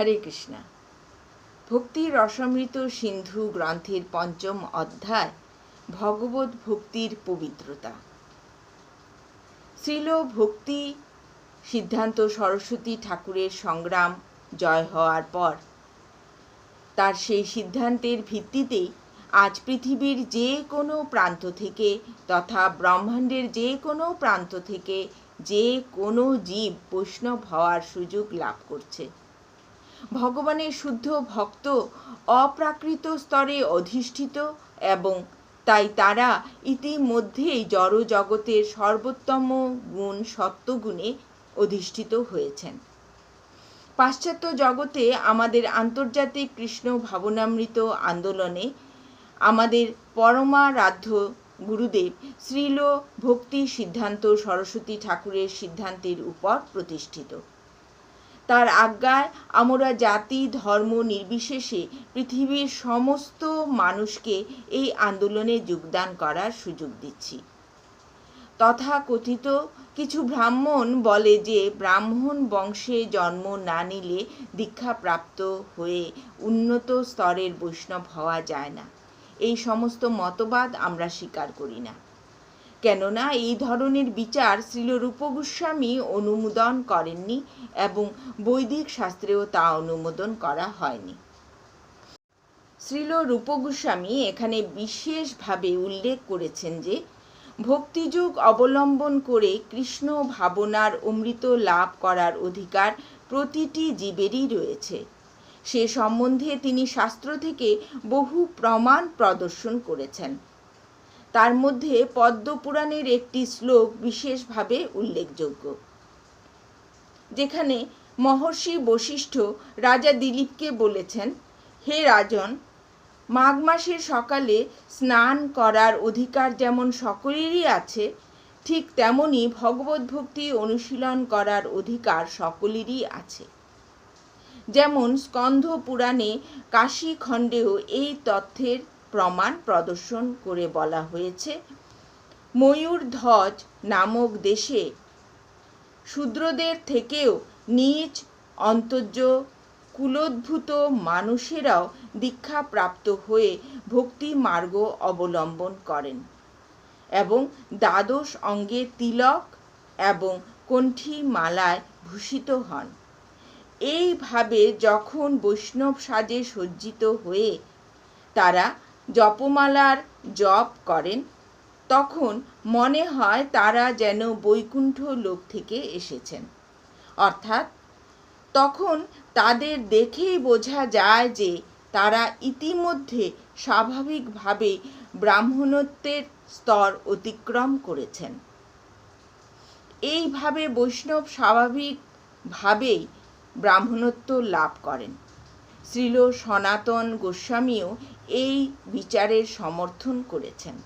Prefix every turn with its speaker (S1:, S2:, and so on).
S1: হরে কৃষ্ণা। ভক্তি রসমৃত সিন্ধু গ্রন্থের পঞ্চম অধ্যায়, ভগবত ভক্তির পবিত্রতা। শ্রীল ভক্তি সিদ্ধান্ত সরস্বতী ঠাকুরের সংগ্রাম জয় হওয়ার পর, তার সেই সিদ্ধান্তের ভিত্তিতেই আজ পৃথিবীর যে কোনো প্রান্ত থেকে তথা ব্রহ্মাণ্ডের যে কোনো প্রান্ত থেকে যে কোনো জীব বৈষ্ণব হওয়ার সুযোগ লাভ করছে। ভগবানের শুদ্ধ ভক্ত, অপ্রাকৃত স্তরে অধিষ্ঠিত এবং তাই তারা ইতিমধ্যেই জড় জগতের সর্বোত্তম গুণ সত্ত্বগুণে অধিষ্ঠিত হয়েছেন। পাশ্চাত্য জগতে আমাদের আন্তর্জাতিক কৃষ্ণ ভাবনামৃত আন্দোলনে আমাদের পরমারাধ্য গুরুদেব শ্রীল ভক্তি সিদ্ধান্ত সরস্বতী ঠাকুরের সিদ্ধান্তের উপর প্রতিষ্ঠিত। তার আজ্ঞায় আমরা জাতি, ধর্ম নির্বিশেষে পৃথিবীর সমস্ত মানুষকে এই আন্দোলনে যোগদান করার সুযোগ দিচ্ছি। তথাকথিত কিছু ব্রাহ্মণ বলে যে, ব্রাহ্মণ বংশে জন্ম না নিলে দীক্ষাপ্রাপ্ত হয়ে উন্নত স্তরের বৈষ্ণব হওয়া যায় না। এই সমস্ত মতবাদ আমরা স্বীকার করি না। কেননা এই ধরনের বিচার শ্রীল রূপগোস্বামী অনুমোদন করেননি এবং বৈদিক শাস্ত্রেও তা অনুমোদন করা হয়নি। শ্রীল রূপগোস্বামী এখানে বিশেষভাবে উল্লেখ করেছেন যে, ভক্তিযুগ অবলম্বন করে কৃষ্ণ ভাবনার অমৃত লাভ করার অধিকার প্রতিটি জীবেরই রয়েছে। সে সম্বন্ধে তিনি শাস্ত্র থেকে বহু প্রমাণ প্রদর্শন করেছেন। তার মধ্যে পদ্মপুরাণের একটি শ্লোক বিশেষভাবে উল্লেখযোগ্য, যেখানে মহর্ষি বশিষ্ঠ রাজা দিলীপকে বলেছেন, হে রাজন, মাঘ মাসের সকালে স্নান করার অধিকার যেমন সকলেরই আছে, ঠিক তেমনি ভগবত ভক্তি অনুশীলন করার অধিকার সকলেরই আছে। যেমন স্কন্ধ পুরাণে কাশী খণ্ডেও এই তথ্যের প্রমাণ প্রদর্শন করে বলা হয়েছে। ময়ূর ধ্বজ নামক দেশে শূদ্রদের থেকেও নিজ অন্তর্য কুলোদ্ভূত মানুষেরাও দীক্ষাপ্রাপ্ত হয়ে ভক্তি মার্গ অবলম্বন করেন এবং দ্বাদশ অঙ্গে তিলক এবং কণ্ঠী মালায় ভূষিত হন। এইভাবে যখন বৈষ্ণব সাজে সজ্জিত হয়ে তারা জপমালার জপ করেন, তখন মনে হয় তারা যেন বৈকুণ্ঠ লোক থেকে এসেছেন। অর্থাৎ তখন তাদের দেখেই বোঝা যায় যে তারা ইতিমধ্যে স্বাভাবিকভাবে ব্রাহ্মণত্বের স্তর অতিক্রম করেছেন। এইভাবে বৈষ্ণব স্বাভাবিকভাবেই ব্রাহ্মণত্ব লাভ করেন। শ্রীল সনাতন গোস্বামীও এই বিচারের সমর্থন করেছেন।